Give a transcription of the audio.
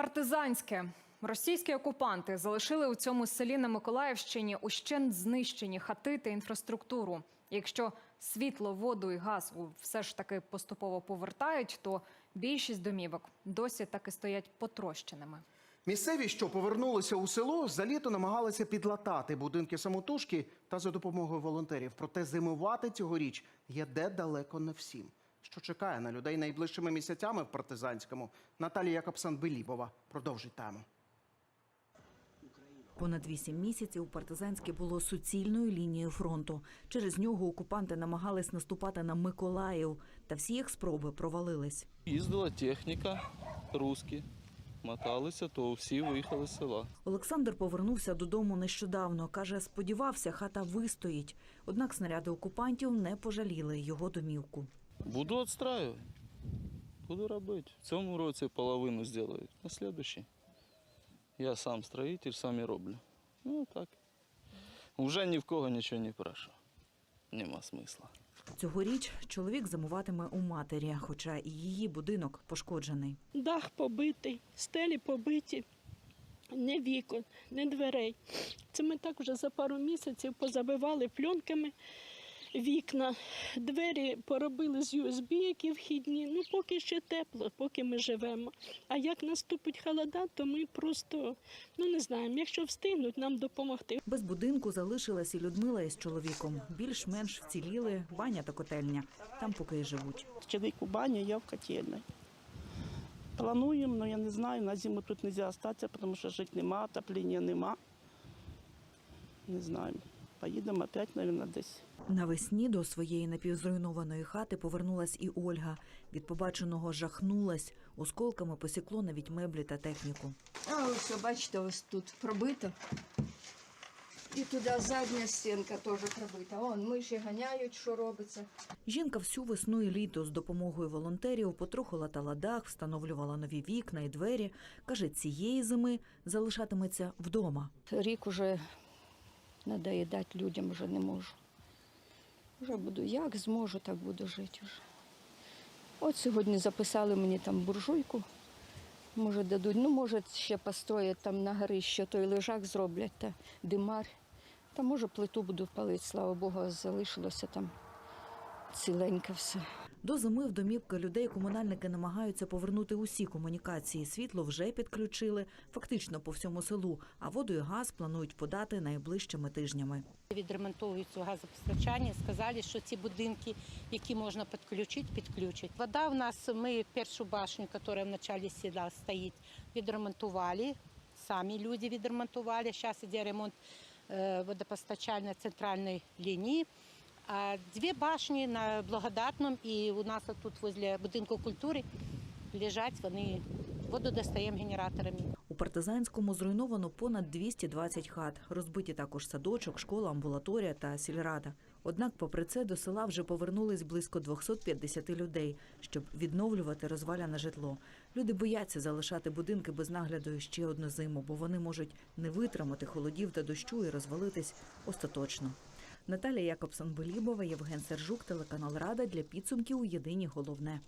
Партизанське. Російські окупанти залишили у цьому селі на Миколаївщині ущент знищені хати та інфраструктуру. Якщо світло, воду і газ все ж таки поступово повертають, то більшість домівок досі так і стоять потрощеними. Місцеві, що повернулися у село, за літо намагалися підлатати будинки самотужки та за допомогою волонтерів. Проте зимувати цьогоріч є де далеко не всім. Що чекає на людей найближчими місяцями в партизанському? Наталія Якобсан-Белібова продовжить тему. Понад вісім місяців партизанське було суцільною лінією фронту. Через нього окупанти намагались наступати на Миколаїв, та всі їх спроби провалились. Їздила техніка, русські, моталися, то всі виїхали з села. Олександр повернувся додому нещодавно. каже, сподівався, хата вистоїть. Однак снаряди окупантів не пожаліли його домівку. Буду відстраювати. Буду робити. В цьому році половину зроблю, на слідуючий. Я сам строїтель, сам і роблю. Ну так. Вже ні в кого нічого не прошу. Нема смисла. Цьогоріч чоловік зимуватиме у матері, хоча і її будинок пошкоджений. Дах побитий, стелі побиті, не вікон, не дверей. Це ми так вже за пару місяців позабивали пленками вікна, двері поробили з USB, які вхідні. Ну, поки ще тепло, поки ми живемо. А як наступить холода, то ми просто ну не знаємо, якщо встигнуть нам допомогти. Без будинку залишилась і Людмила із чоловіком. Більш-менш вціліли баня та котельня. Там поки й живуть. Чоловік у бані, я в котельной. Плануємо, але я не знаю, на зиму тут не можна залишитися, тому що жити нема, отоплення нема. Не знаю. Поїдемо опять, мабуть, десь. Навесні до своєї напівзруйнованої хати повернулась і Ольга. Від побаченого жахнулась. Осколками посікло навіть меблі та техніку. А ось, бачите, ось тут пробито. І туди задня стінка теж пробита. Вон миші ганяють, що робиться. Жінка всю весну і літо з допомогою волонтерів потроху латала дах, встановлювала нові вікна і двері. Каже, цієї зими залишатиметься вдома. Рік уже надоїдати людям вже не можу. Вже буду, як зможу, так буду жити вже. От сьогодні записали мені там буржуйку. Може, дадуть, ну, може, ще построять там на горище, той лежак зроблять та димар. Та може плиту буду палити, слава Богу, залишилося там ціленьке все. До зими в домівки людей комунальники намагаються повернути усі комунікації. Світло вже підключили, фактично по всьому селу, а воду і газ планують подати найближчими тижнями. Відремонтовують цю газопостачання, сказали, що ці будинки, які можна підключити, підключать. Вода в нас, ми першу башню, яка в началі села стоїть, відремонтували. Самі люди відремонтували. Зараз йде ремонт е, водопостачання центральної лінії. Дві башні на благодатному і у нас тут возле будинку культури лежать, вони воду достаємо генераторами. У партизанському зруйновано понад 220 хат. Розбиті також садочок, школа, амбулаторія та сільрада. Однак, попри це, до села вже повернулись близько 250 людей, щоб відновлювати розваляне житло. Люди бояться залишати будинки без нагляду ще одну зиму, бо вони можуть не витримати холодів та дощу і розвалитись остаточно. Наталія Якобсон-Белібова, Євген Сержук, телеканал Рада для підсумків. Єдині головне.